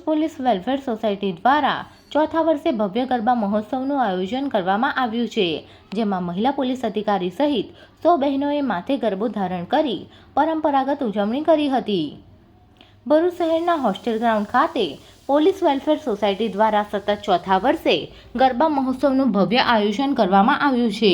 Police welfare society દ્વારા ચોથા વર્ષે ભવ્ય ગરબા મહોત્સવનું આયોજન કરવામાં આવ્યું છે, જેમાં મહિલા પોલીસ અધિકારી સહિત સો બહેનોએ માથે ગરબો ધારણ કરી પરંપરાગત ઉજવણી કરી હતી. ભરૂચ શહેરના હોસ્ટેલ ગ્રાઉન્ડ ખાતે પોલીસ વેલફેર સોસાયટી દ્વારા સતત ચોથા વર્ષે ગરબા મહોત્સવનું ભવ્ય આયોજન કરવામાં આવ્યું છે.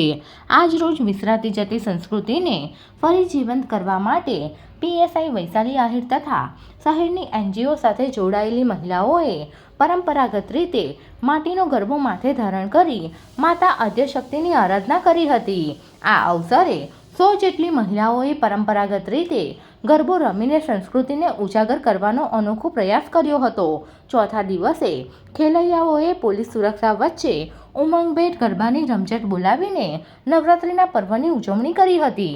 આજ રોજ વિસરાતી જતી સંસ્કૃતિને ફરી જીવંત કરવા માટે પીએસઆઈ વૈશાલી આહિર તથા શહેરની એનજીઓ સાથે જોડાયેલી મહિલાઓએ પરંપરાગત રીતે માટીનો ગરબો માથે ધારણ કરી માતા આદ્યશક્તિની આરાધના કરી હતી. આ અવસરે સો જેટલી મહિલાઓએ પરંપરાગત રીતે ગરબો રમીને સંસ્કૃતિને ઉજાગર કરવાનો અનોખો પ્રયાસ કર્યો હતો. ચોથા દિવસે ખેલૈયાઓએ પોલીસ સુરક્ષા વચ્ચે ઉમંગભેર ગરબાની રમઝટ બોલાવીને નવરાત્રિના પર્વની ઉજવણી કરી હતી.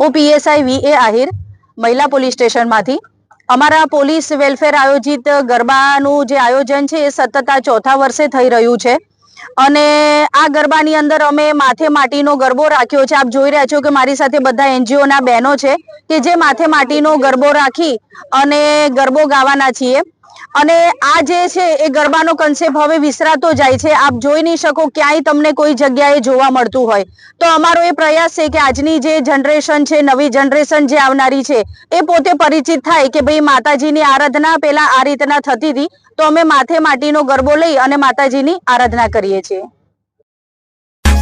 હું પીએસઆઈ વી એ આહિર, મહિલા પોલીસ સ્ટેશનમાંથી. અમારા પોલીસ વેલફેર આયોજિત ગરબાનું જે આયોજન છે એ સતત આ ચોથા વર્ષે થઈ રહ્યું છે. અને આ ગરબાની અંદર અમે માથે માટીનો ગરબો રાખ્યો છે. આપ જોઈ રહ્યા છો કે મારી સાથે બધા એનજીઓ ના બહેનો છે કે જે માથે માટીનો ગરબો રાખી અને ગરબો ગાવાના છીએ. અને આ જે છે એ ગરબાનો કન્સેપ્ટ હવે વિસરાતો જાય છે. આપ જોઈ નહીં શકો, ક્યાંય તમને કોઈ જગ્યાએ જોવા મળતું હોય. તો અમારો એ પ્રયાસ છે કે આજની જે જનરેશન છે, નવી જનરેશન જે આવનારી છે, એ પોતે પરિચિત થાય કે ભાઈ માતાજીની આરાધના પહેલા આ રીતના થતી હતી. તો અમે માથે માટીનો ગરબો લઈ અને માતાજીની આરાધના કરીએ છીએ.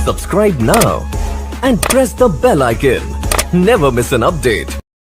Subscribe now and press the bell icon never miss an update.